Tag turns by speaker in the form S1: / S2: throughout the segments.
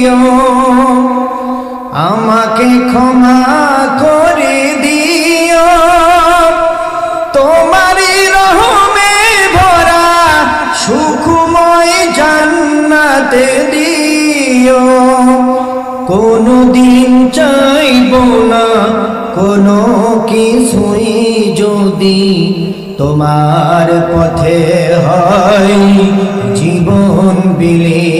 S1: দিও। আমাকে ক্ষমা করে দিও। তোমারি রহমে ভরা, সুখময় জান্নাতে দিও। কোনো দিন চাইব না, কোনো কিছুই যদি তোমার পথে হয়। জীবন বিলীন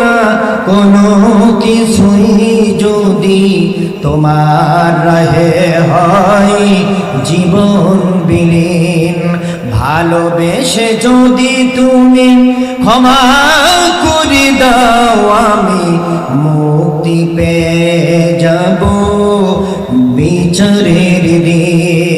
S1: না, কোনো কিছুই যদি তোমার রহে হয়, জীবন বিলীন, ভালোবেসে যদি তুমি ক্ষমা করে দাও, আমি মুক্তি পেয়ে যাব বিচারের দিন।